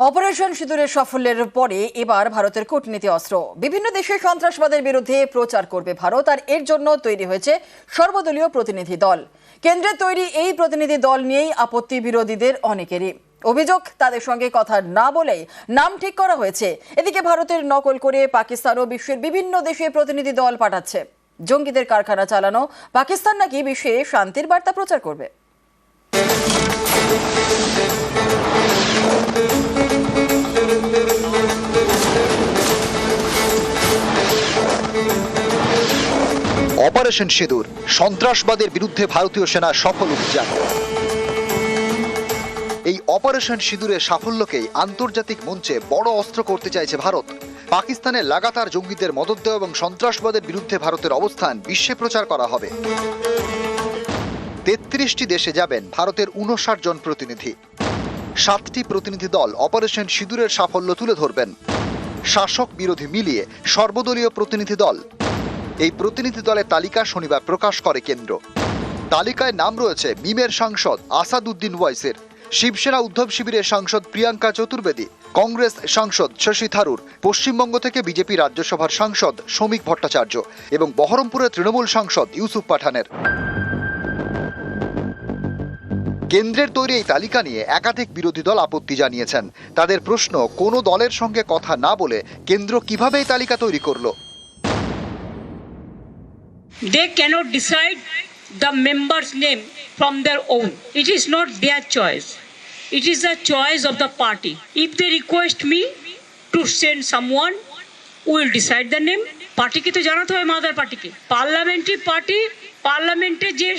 Operation সিঁদুরের সাফল্যের পরে এবার ভারতের কূটনীতি অস্ত্র। বিভিন্ন দেশে সন্ত্রাসবাদের বিরুদ্ধে প্রচার করবে ভারত আর এর জন্য তৈরি হয়েছে সর্বদলীয় প্রতিনিধি দল। কেন্দ্রে তৈরি এই প্রতিনিধি দল নিয়েই আপত্তি বিরোধীদের অনেকেরই। অভিযোগ, তাদের সঙ্গে কথা না বলেই নাম ঠিক করা হয়েছে। এদিকে ভারতের নকল করে পাকিস্তান ও বিশ্বের বিভিন্ন দেশে প্রতিনিধি দল পাঠাচ্ছে। জঙ্গিদের কারখানা চালানো, পাকিস্তান নাকি বিশ্বে শান্তির বার্তা প্রচার করবে। অপারেশন সিঁদুর। সন্ত্রাসবাদের বিরুদ্ধে ভারতীয় সেনার সফল অভিযান। এই অপারেশন সিঁদুরের সাফল্যকেই আন্তর্জাতিক মঞ্চে বড় অস্ত্র করতে চাইছে ভারত। পাকিস্তানের লাগাতার জঙ্গিদের মদত দেওয়া এবং সন্ত্রাসবাদের বিরুদ্ধে ভারতের অবস্থান বিশ্বে প্রচার করা হবে। তেত্রিশটি দেশে যাবেন ভারতের উনষাট জন প্রতিনিধি। সাতটি প্রতিনিধি দল অপারেশন সিঁদুরের সাফল্য তুলে ধরবেন। শাসক বিরোধী মিলিয়ে সর্বদলীয় প্রতিনিধি দল এই প্রতিনিধি দলের তালিকা শনিবার প্রকাশ করে কেন্দ্র। তালিকায় নাম রয়েছে মিমের সাংসদ আসাদুদ্দিন ওয়াইসের, শিবসেনা উদ্ধব শিবিরের সাংসদ প্রিয়াঙ্কা চতুর্বেদী, কংগ্রেস সাংসদ শশী থারুর, পশ্চিমবঙ্গ থেকে বিজেপি রাজ্যসভার সাংসদ শ্রমিক ভট্টাচার্য এবং বহরমপুরের তৃণমূল সাংসদ ইউসুফ পাঠানের। কেন্দ্রের তৈরি এই তালিকা নিয়ে একাধিক বিরোধী দল আপত্তি জানিয়েছেন। তাদের প্রশ্ন, কোনো দলের সঙ্গে কথা না বলে কেন্দ্র কীভাবে এই তালিকা তৈরি করল? They cannot decide the member's name from their own. It is not their choice. It is the choice of the party. If they request me to send someone, we will decide the name. পার্টিকে তো জানাতে হবে mother পার্টিকে parliamentary party পার্লামেন্টে যে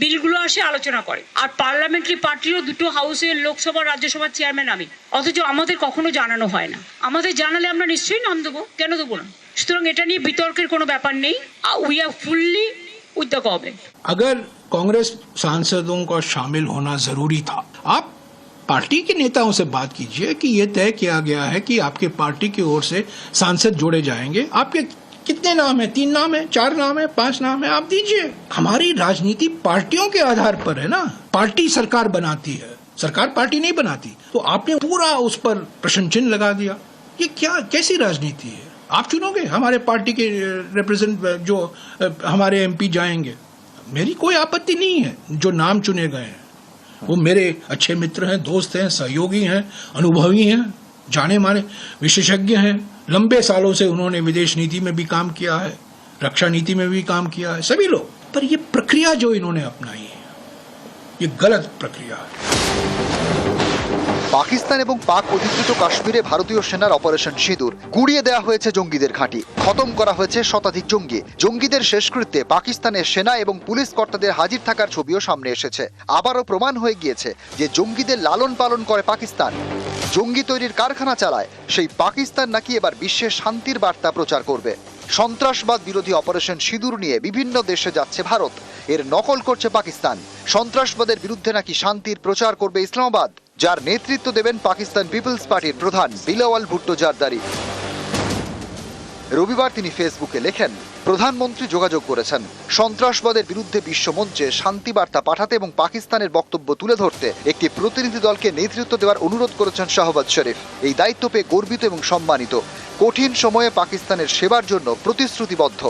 বিলগুলো আসে আলোচনা করে আর পার্লামেন্টারি পার্টিরও দুটো হাউসের লোকসভা রাজ্যসভার চেয়ারম্যান আমি অথচ আমাদের কখনো জানানো হয় না আমাদের জানালে আমরা নিশ্চয়ই নাম দেবো কেন দেবো না সুতরাং এটা নিয়ে বিতর্কের কোনো ব্যাপার নেই we are fully with the government अगर कांग्रेस सांसदों का शामिल होना जरूरी था आप पार्टी के नेताओं से बात कीजिए कि ये तय किया गया है कि आपके पार्टी की ओर से सांसद जोड़े जाएंगे आपके कितने नाम है? तीन नाम है? चार नाम है? पाँच नाम है? आप दीजिए। हमारी राजनीति पार्टियों के आधार पर है ना? पार्टी सरकार बनाती है। सरकार पार्टी नहीं बनाती। तो आपने पूरा उस पर प्रश्न चिन्ह लगा दिया। ये क्या, कैसी राजनीति है? आप चुनोगे हमारे पार्टी के रिप्रेजेंट जो हमारे एमपी जाएँगे। मेरी कोई आपत्ति नहीं है। जो नाम चुने गए हैं, वो मेरे अच्छे मित्र हैं, दोस्त हैं, सहयोगी हैं, अनुभवी हैं जाने माने विशेषज्ञ हैं। लंबे सालों से उन्होंने विदेश नीति में भी काम किया है रक्षा नीति में भी काम किया है सभी लोग पर ये प्रक्रिया जो इन्होंने अपनाई है ये गलत प्रक्रिया है পাকিস্তান এবং পাক অধিকৃত কাশ্মীরে ভারতীয় সেনার অপারেশন সিঁদুর গুড়িয়ে দেওয়া হয়েছে জঙ্গিদের ঘাঁটি খতম করা হয়েছে শতাধিক জঙ্গি জঙ্গিদের শেষকৃত্যে পাকিস্তানের সেনা এবং পুলিশ কর্তাদের হাজির থাকার ছবিও সামনে এসেছে আবারও প্রমাণ হয়ে গিয়েছে যে জঙ্গিদের লালন পালন করে পাকিস্তান জঙ্গি তৈরির কারখানা চালায়, সেই পাকিস্তান নাকি এবার বিশ্বে শান্তির বার্তা প্রচার করবে। সন্ত্রাসবাদ বিরোধী অপারেশন সিঁদুর নিয়ে বিভিন্ন দেশে যাচ্ছে ভারত। এর নকল করছে পাকিস্তান। সন্ত্রাসবাদের বিরুদ্ধে নাকি শান্তির প্রচার করবে ইসলামাবাদ, যার নেতৃত্ব দেবেন পাকিস্তান পিপলস পার্টির প্রধান বিলাওয়াল ভুট্টো জারদারি। রবিবার তিনি ফেসবুকে লেখেন, প্রধানমন্ত্রী যোগাযোগ করেছেন। সন্ত্রাসবাদের বিরুদ্ধে বিশ্বমঞ্চে শান্তি বার্তা পাঠাতে এবং পাকিস্তানের বক্তব্য তুলে ধরতে একটি প্রতিনিধি দলকে নেতৃত্ব দেওয়ার অনুরোধ করেছেন শাহবাজ শরীফ। এই দায়িত্ব পেয়ে গর্বিত এবং সম্মানিত। কঠিন সময়ে পাকিস্তানের সেবার জন্য প্রতিশ্রুতিবদ্ধ।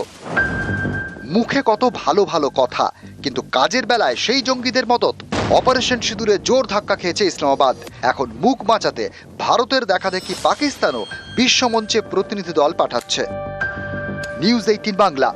মুখে কত ভালো ভালো কথা, কিন্তু কাজের বেলায় সেই জঙ্গিদের মদত। অপারেশন সিঁদুরে জোর ধাক্কা খেয়েছে ইসলামাবাদ। এখন মুখ বাঁচাতে ভারতের দেখা দেখি পাকিস্তানও বিশ্বমঞ্চে প্রতিনিধি দল পাঠাচ্ছে। News eighteen Bangla.